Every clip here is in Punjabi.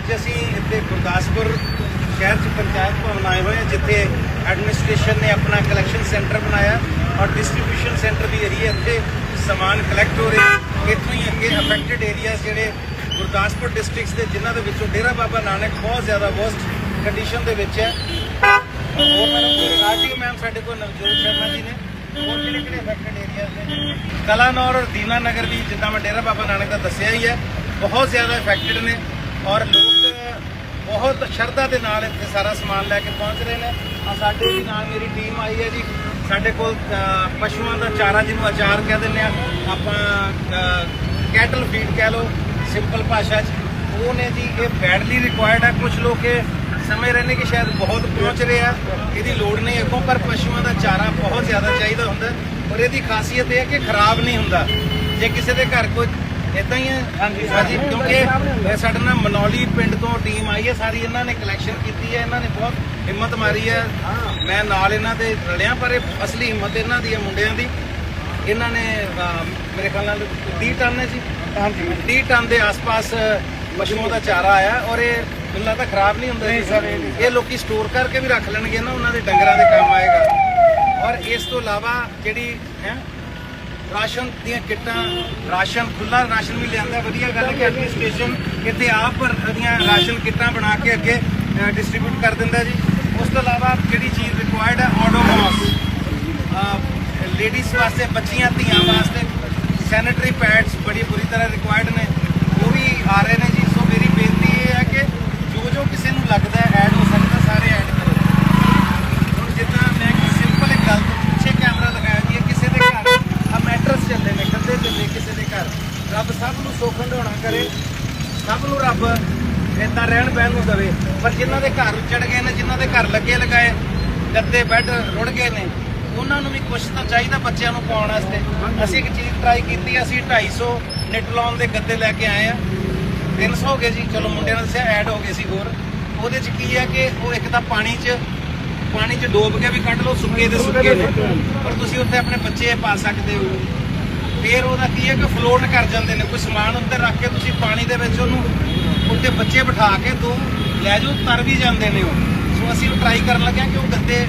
ਅੱਜ ਅਸੀਂ ਇੱਥੇ ਗੁਰਦਾਸਪੁਰ ਸ਼ਹਿਰ ਚ ਪੰਚਾਇਤ ਭਵਨ ਆਏ ਹੋਏ ਹਾਂ, ਜਿੱਥੇ ਐਡਮਿਨਿਸਟ੍ਰੇਸ਼ਨ ਨੇ ਆਪਣਾ ਕਲੈਕਸ਼ਨ ਸੈਂਟਰ ਬਣਾਇਆ ਔਰ ਡਿਸਟ੍ਰੀਬਿਊਸ਼ਨ ਸੈਂਟਰ ਵੀ ਏਰੀਆ ਇੱਥੇ ਸਮਾਨ ਕਲੈਕਟ ਹੋ ਰਿਹਾ। ਇੱਥੋਂ ਹੀ ਅੱਗੇ ਅਫੈਕਟਡ ਏਰੀਆਜ਼ ਜਿਹੜੇ ਗੁਰਦਾਸਪੁਰ ਡਿਸਟ੍ਰਿਕਟਸ ਦੇ, ਜਿਨ੍ਹਾਂ ਦੇ ਵਿੱਚੋਂ ਡੇਰਾ ਬਾਬਾ ਨਾਨਕ ਬਹੁਤ ਜ਼ਿਆਦਾ ਵਰਸਟ ਕੰਡੀਸ਼ਨ ਦੇ ਵਿੱਚ ਹੈ। ਹੋਰ ਮੈਡਮ ਆਰਟੀਓ ਮੈਮ ਸਾਡੇ ਕੋਲ ਨਵਜੋਤ ਸ਼ਰਮਾ ਜੀ ਨੇ। ਹੋਰ ਕਿਹੜੇ ਕਿਹੜੇ ਅਫੈਕਟਡ ਏਰੀਆਜ਼ ਨੇ? ਕਲਾਨੌਰ ਔਰ ਦੀਨਾ ਨਗਰ ਵੀ ਜਿੱਦਾਂ ਮੈਂ ਡੇਰਾ ਬਾਬਾ ਨਾਨਕ ਦਾ ਦੱਸਿਆ ਹੀ ਹੈ, ਬਹੁਤ ਜ਼ਿਆਦਾ ਅਫੈਕਟਡ ਨੇ। ਔਰ ਲੋਕ ਬਹੁਤ ਸ਼ਰਧਾ ਦੇ ਨਾਲ ਇੱਥੇ ਸਾਰਾ ਸਮਾਨ ਲੈ ਕੇ ਪਹੁੰਚ ਰਹੇ ਨੇ। ਆ ਸਾਡੇ ਵੀ ਨਾਲ ਮੇਰੀ ਟੀਮ ਆਈ ਹੈ ਜੀ। ਸਾਡੇ ਕੋਲ ਪਸ਼ੂਆਂ ਦਾ ਚਾਰਾ ਜਿਹਨੂੰ ਅਚਾਰ ਕਹਿ ਦਿੰਦੇ ਆ ਆਪਾਂ ਕੈਟਲ ਫੀਡ ਕਹਿ ਲਓ ਸਿੰਪਲ ਭਾਸ਼ਾ 'ਚ। ਉਹ ਨੇ ਜੀ, ਇਹ ਬੈਡਲੀ ਰਿਕੁਆਇਰਡ ਹੈ। ਕੁਝ ਲੋਕ ਇਹ ਸਮਝ ਰਹੇ ਨੇ ਕਿ ਸ਼ਾਇਦ ਬਹੁਤ ਪਹੁੰਚ ਰਹੇ ਆ। ਇਹਦੀ ਲੋੜ ਨਹੀਂ ਅੱਗੋਂ, ਪਰ ਪਸ਼ੂਆਂ ਦਾ ਚਾਰਾ ਬਹੁਤ ਜ਼ਿਆਦਾ ਚਾਹੀਦਾ ਹੁੰਦਾ। ਔਰ ਇਹਦੀ ਖਾਸੀਅਤ ਇਹ ਹੈ ਕਿ ਖਰਾਬ ਨਹੀਂ ਹੁੰਦਾ। ਜੇ ਕਿਸੇ ਦੇ ਘਰ ਕੋਈ ਇਦਾਂ ਹੀ ਹੈ ਹਾਂਜੀ ਹਾਂਜੀ ਕਿਉਂਕਿ ਇਹ ਸਾਡੇ ਨਾਲ ਮਨੌਲੀ ਪਿੰਡ ਤੋਂ ਟੀਮ ਆਈ ਹੈ ਸਾਰੀ ਇਹਨਾਂ ਨੇ ਕਲੈਕਸ਼ਨ ਕੀਤੀ ਹੈ ਇਹਨਾਂ ਨੇ ਬਹੁਤ ਹਿੰਮਤ ਮਾਰੀ ਹੈ। ਮੈਂ ਨਾਲ ਇਹਨਾਂ ਦੇ ਰਲਿਆ ਪਰ ਇਹ ਅਸਲੀ ਹਿੰਮਤ ਇਹਨਾਂ ਦੀ ਹੈ ਮੁੰਡਿਆਂ ਦੀ। ਇਹਨਾਂ ਨੇ ਮੇਰੇ ਖਿਆਲ ਨਾਲ 30 ਟਨ ਜੀ। ਹਾਂਜੀ 30 ਟਨ ਦੇ ਆਸ-ਪਾਸ ਪਸ਼ੂਆਂ ਦਾ ਚਾਰਾ ਆਇਆ ਔਰ ਇਹ ਮੈਨੂੰ ਲੱਗਦਾ ਖਰਾਬ ਨਹੀਂ ਹੁੰਦਾ ਨਹੀਂ ਸਰ ਇਹ ਲੋਕੀ ਸਟੋਰ ਕਰਕੇ ਵੀ ਰੱਖ ਲੈਣਗੇ ਨਾ ਉਹਨਾਂ ਦੇ ਡੰਗਰਾਂ ਦੇ ਕੰਮ ਆਏਗਾ। ਔਰ ਇਸ ਤੋਂ ਇਲਾਵਾ ਜਿਹੜੀ ਹੈ ਰਾਸ਼ਨ ਦੀਆਂ ਕਿੱਟਾਂ, ਰਾਸ਼ਨ ਖੁੱਲਾ ਰਾਸ਼ਨ ਵੀ ਲਿਆਂਦਾ, ਵਧੀਆ ਗੱਲ ਹੈ ਕਿ ਐਡਮਿਨਿਸਟ੍ਰੇਸ਼ਨ ਇੱਥੇ ਆਪ ਦੀਆਂ ਰਾਸ਼ਨ ਕਿੱਟਾਂ ਬਣਾ ਕੇ ਅੱਗੇ ਡਿਸਟ੍ਰੀਬਿਊਟ ਕਰ ਦਿੰਦਾ ਜੀ। ਉਸ ਤੋਂ ਇਲਾਵਾ ਜਿਹੜੀ ਚੀਜ਼ ਰਿਕੁਆਇਰਡ ਹੈ? ਆਡੋਮੋਸ ਲੇਡੀਜ਼ ਵਾਸਤੇ, ਬੱਚੀਆਂ, ਧੀਆਂ ਵਾਸਤੇ ਸੈਨੀਟਰੀ ਪੈਡਸ ਬੜੀ ਬੁਰੀ ਤਰ੍ਹਾਂ ਰਿਕੁਆਇਰਡ ਨੇ। ਉਹ ਵੀ ਆ ਰਹੇ ਨੇ ਜੀ ਸੋ ਮੇਰੀ ਬੇਨਤੀ ਇਹ ਹੈ ਕਿ ਜੋ ਜੋ ਕਿਸੇ ਨੂੰ ਲੱਗਦਾ ਹੈ ਐਡ ਹੋ ਸਕਦਾ ਸਾਰੇ ਐਡ ਕਰੋ ਹੁਣ ਜਿੱਦਾਂ ਮੈਂ ਇੱਕ ਸਿੰਪਲ ਇੱਕ ਗੱਲ ਤੋਂ ਪਿੱਛੇ ਕੈਮਰਾ ਲਗਾਇਆ ਜੀ ਇਹ ਕਿਸੇ ਦੇ ਘਰ ਆ ਮੈਟਰਸ ਚੱਲੇ ਨੇ ਕੰਦੇ ਚੱਲੇ ਕਿਸੇ ਦੇ ਘਰ ਰੱਬ ਸਭ ਨੂੰ ਸੁੱਖ ਹੰਡਾਉਣਾ ਕਰੇ, ਸਭ ਨੂੰ ਰੱਬ ਏਦਾਂ ਰਹਿਣ ਬਹਿਣ ਨੂੰ ਦੇਵੇ। ਪਰ ਜਿਨ੍ਹਾਂ ਦੇ ਘਰ ਉੱਜੜ ਗਏ ਨੇ, ਜਿਨ੍ਹਾਂ ਦੇ ਘਰ ਲੱਗੇ ਲਗਾਏ, ਗੱਦੇ, ਬੈੱਡ ਰੁੜ ਗਏ ਨੇ, ਉਹਨਾਂ ਨੂੰ ਵੀ ਕੁਝ ਤਾਂ ਚਾਹੀਦਾ ਬੱਚਿਆਂ ਨੂੰ ਪਾਉਣ ਵਾਸਤੇ। ਅਸੀਂ ਇੱਕ ਚੀਜ਼ ਟਰਾਈ ਕੀਤੀ, ਅਸੀਂ 250 ਨਿਟ ਦੇ ਗੱਦੇ ਲੈ ਕੇ ਆਏ ਆ। 300 ਹੋ ਗਏ ਜੀ, ਚਲੋ ਮੁੰਡਿਆਂ ਨੇ ਦੱਸਿਆ ਐਡ ਹੋ ਗਏ ਸੀ ਹੋਰ। ਉਹਦੇ ਚ ਕੀ ਹੈ ਕਿ ਉਹ ਇੱਕ ਤਾਂ ਪਾਣੀ 'ਚ ਪਾਣੀ 'ਚ ਡੋਬ ਕੇ ਵੀ ਕੱਢ ਲਓ, ਸੁੱਕੇ ਦੇ ਸੁੱਕੇ ਨੇ। ਪਰ ਤੁਸੀਂ ਉੱਥੇ ਆਪਣੇ ਬੱਚੇ ਪਾ ਸਕਦੇ ਹੋ। ਫਿਰ ਉਹਦਾ ਕੀ ਹੈ ਕਿ ਫਲੋਟ ਕਰ ਜਾਂਦੇ ਨੇ ਕੋਈ ਸਮਾਨ ਉੱਤੇ ਰੱਖ ਕੇ ਤੁਸੀਂ ਪਾਣੀ ਦੇ ਵਿੱਚ ਉਹਨੂੰ ਉੱਤੇ ਬੱਚੇ ਬਿਠਾ ਕੇ ਦੋ ਲੈ ਜਾਓ ਤਰ ਵੀ ਜਾਂਦੇ ਨੇ ਉਹ। ਸੋ ਅਸੀਂ ਉਹ ਟਰਾਈ ਕਰਨ ਲੱਗੇ ਕਿ ਉਹ ਗੱਦੇ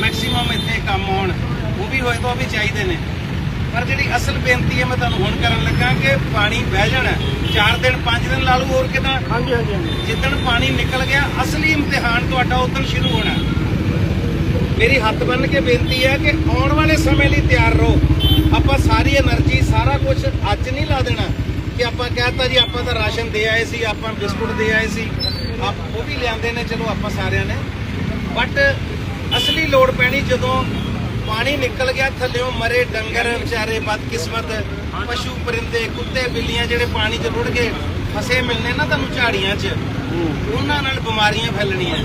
ਮੈਕਸਿਮਮ ਇੱਥੇ ਕੰਮ ਆਉਣ। ਉਹ ਵੀ ਹੋਏ ਤਾਂ ਉਹ ਵੀ ਚਾਹੀਦੇ ਨੇ। ਪਰ ਜਿਹੜੀ ਅਸਲ ਬੇਨਤੀ ਹੈ ਮੈਂ ਤੁਹਾਨੂੰ ਹੁਣ ਕਰਨ ਲੱਗਾ ਕਿ ਪਾਣੀ ਬਹਿ ਜਾਣਾ 4 ਦਿਨ 5 ਦਿਨ ਲਾ ਲਓ ਹੋਰ ਕਿਦਾਂ? ਹਾਂਜੀ ਹਾਂਜੀ ਜਿੱਦਣ ਪਾਣੀ ਨਿਕਲ ਗਿਆ ਅਸਲੀ ਇਮਤਿਹਾਨ ਤੁਹਾਡਾ ਉਦੋਂ ਸ਼ੁਰੂ ਹੋਣਾ ਮੇਰੀ ਹੱਥ ਬੰਨ ਕੇ ਬੇਨਤੀ ਹੈ ਕਿ ਆਉਣ ਵਾਲੇ ਸਮੇਂ ਲਈ ਤਿਆਰ ਰਹੋ। ਆਪਾਂ ਸਾਰੀ એનર્ਜੀ ਸਾਰਾ ਕੁਝ ਅੱਜ ਨਹੀਂ ਲਾ ਦੇਣਾ ਕਿ ਆਪਾਂ ਕਹਤਾ ਜੀ, ਆਪਾਂ ਤਾਂ ਰਾਸ਼ਨ ਦੇ ਆਏ ਸੀ, ਆਪਾਂ ਬਿਸਕੁਟ ਦੇ ਆਏ ਸੀ। ਆਪ ਉਹ ਵੀ ਲਿਆਂਦੇ ਨੇ, ਚਲੋ ਆਪਾਂ ਸਾਰਿਆਂ ਨੇ। ਬਟ ਅਸਲੀ ਲੋੜ ਪੈਣੀ ਜਦੋਂ ਪਾਣੀ ਨਿਕਲ ਗਿਆ ਥੱਲੇੋਂ ਮਰੇ ਡੰਗਰ, ਵਿਚਾਰੇ ਬਦਕਿਸਮਤ, ਪਸ਼ੂ ਪਰਿੰਦੇ, ਕੁੱਤੇ, ਬਿੱਲੀਆਂ ਜਿਹੜੇ ਪਾਣੀ 'ਚ ਰੁੜ ਗਏ, ਫਸੇ ਮਿਲਨੇ ਨਾ ਤੁਹਾਨੂੰ ਝਾੜੀਆਂ 'ਚ। ਉਹਨਾਂ ਨਾਲ ਬਿਮਾਰੀਆਂ ਫੈਲਣੀਆਂ।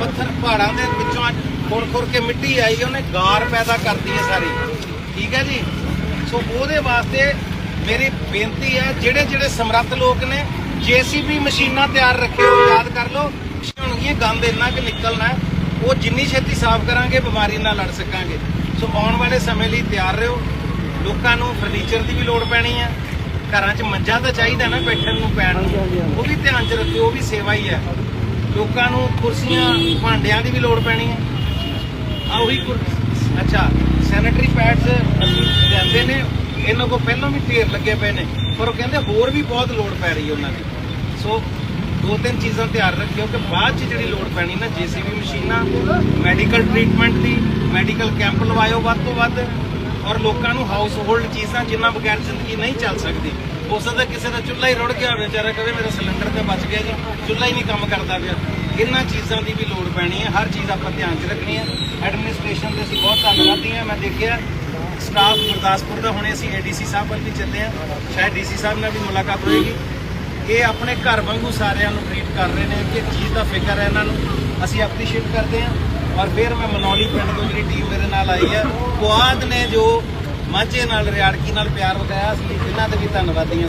ਪੱਥਰ ਪਹਾੜਾਂ ਦੇ ਵਿੱਚੋਂ ਖੁਰ ਖੁਰ ਕੇ ਮਿੱਟੀ ਆਈ, ਉਹਨੇ ਗਾਰ ਪੈਦਾ ਕਰਦੀ ਹੈ ਸਾਰੀ। ਠੀਕ ਹੈ ਜੀ? ਸੋ ਉਹਦੇ ਵਾਸਤੇ ਮੇਰੀ ਬੇਨਤੀ ਹੈ, ਜਿਹੜੇ ਜਿਹੜੇ ਸਮਰੱਥ ਲੋਕ ਨੇ, ਜੀਸੀਬੀ ਮਸ਼ੀਨਾਂ ਤਿਆਰ ਰੱਖਿਓ ਯਾਦ ਕਰ ਲਓ ਹੋਣਗੀਆਂ ਗੰਦ ਇੰਨਾ ਕਿ ਨਿਕਲਣਾ ਉਹ ਜਿੰਨੀ ਛੇਤੀ ਸਾਫ਼ ਕਰਾਂਗੇ, ਬਿਮਾਰੀ ਨਾਲ ਲੜ ਸਕਾਂਗੇ। ਸੋ ਆਉਣ ਵਾਲੇ ਸਮੇਂ ਲਈ ਤਿਆਰ ਰਹੋ। ਲੋਕਾਂ ਨੂੰ ਫਰਨੀਚਰ ਦੀ ਵੀ ਲੋੜ ਪੈਣੀ ਹੈ। ਘਰਾਂ 'ਚ ਮੰਜਾ ਤਾਂ ਚਾਹੀਦਾ ਨਾ, ਬੈਠਣ ਨੂੰ, ਪੈਣ ਨੂੰ। ਉਹ ਵੀ ਧਿਆਨ 'ਚ ਰੱਖਿਓ, ਉਹ ਵੀ ਸੇਵਾ ਹੀ ਹੈ। ਲੋਕਾਂ ਨੂੰ ਕੁਰਸੀਆਂ, ਭਾਂਡਿਆਂ ਦੀ ਵੀ ਲੋੜ ਪੈਣੀ ਹੈ। ਆ ਉਹੀ ਕੁਰ ਅੱਛਾ ਸੈਨੇਟਰੀ ਪੈਡਸ ਅਸੀਂ ਲੈਂਦੇ ਨੇ, ਇਹਨਾਂ ਕੋ ਪਹਿਲਾਂ ਵੀ ਢੇਰ ਲੱਗੇ ਪਏ ਨੇ, ਪਰ ਉਹ ਕਹਿੰਦੇ ਹੋਰ ਵੀ ਬਹੁਤ ਲੋੜ ਪੈ ਰਹੀ ਹੈ ਉਹਨਾਂ ਦੀ। ਸੋ ਦੋ ਤਿੰਨ ਚੀਜ਼ਾਂ ਧਿਆਨ ਰੱਖਿਓ ਕਿ ਬਾਅਦ ਚ ਜਿਹੜੀ ਲੋੜ ਪੈਣੀ ਨਾ, ਜੀਸੀਬੀ ਮਸ਼ੀਨਾਂ ਮੈਡੀਕਲ ਟ੍ਰੀਟਮੈਂਟ ਦੀ ਮੈਡੀਕਲ ਕੈਂਪ ਲਵਾਇਓ ਵੱਧ ਤੋਂ ਵੱਧ, ਔਰ ਲੋਕਾਂ ਨੂੰ ਹਾਊਸ ਹੋਲਡ ਚੀਜ਼ਾਂ ਜਿੰਨਾ ਬਗੈਰ ਜ਼ਿੰਦਗੀ ਨਹੀਂ ਚੱਲ ਸਕਦੀ। ਹੋ ਸਕਦਾ ਕਿਸੇ ਦਾ ਚੁੱਲ੍ਹਾ ਹੀ ਰੁੜ ਗਿਆ ਹੋਵੇ, ਵਿਚਾਰਾ ਕਹੇ ਮੇਰਾ ਸਿਲੰਡਰ ਤੇ ਬਚ ਗਿਆ ਜੀ, ਚੁੱਲ੍ਹਾ ਹੀ ਨਹੀਂ ਕੰਮ ਕਰਦਾ ਪਿਆ। ਇਹਨਾਂ ਚੀਜ਼ਾਂ ਦੀ ਵੀ ਲੋੜ ਪੈਣੀ ਹੈ, ਹਰ ਚੀਜ਼ ਆਪਾਂ ਧਿਆਨ 'ਚ ਰੱਖਣੀ ਹੈ। ਐਡਮਿਨਿਸਟ੍ਰੇਸ਼ਨ ਦੇ ਅਸੀਂ ਬਹੁਤ ਧੰਨਵਾਦੀ ਹਾਂ। ਮੈਂ ਦੇਖਿਆ ਸਟਾਫ ਗੁਰਦਾਸਪੁਰ ਦਾ, ਹੁਣੇ ਅਸੀਂ ਏਡੀਸੀ ਸਾਹਿਬ ਵੱਲ ਵੀ ਚੱਲੇ ਆ ਸ਼ਾਇਦ ਡੀਸੀ ਸਾਹਿਬ ਨਾਲ ਵੀ ਮੁਲਾਕਾਤ ਹੋਏਗੀ। ਇਹ ਆਪਣੇ ਘਰ ਵਾਂਗੂ ਸਾਰਿਆਂ ਨੂੰ ਟ੍ਰੀਟ ਕਰ ਰਹੇ ਨੇ ਕਿ ਚੀਜ਼ ਦਾ ਫਿਕਰ ਹੈ ਇਹਨਾਂ ਨੂੰ। ਅਸੀਂ ਐਪਰੀਸ਼ੀਏਟ ਕਰਦੇ ਹਾਂ। ਔਰ ਫਿਰ ਮੈਂ ਮਨੌਲੀ ਪਿੰਡ ਤੋਂ ਜਿਹੜੀ ਟੀਮ ਮੇਰੇ ਨਾਲ ਆਈ ਹੈ। ਕੁਆਦ ਨੇ ਜੋ ਮਾਝੇ ਨਾਲ, ਰਿਆੜਕੀ ਨਾਲ ਪਿਆਰ ਵਧਾਇਆ ਅਸੀਂ ਇਹਨਾਂ ਦੇ ਵੀ ਧੰਨਵਾਦੀ ਹਾਂ।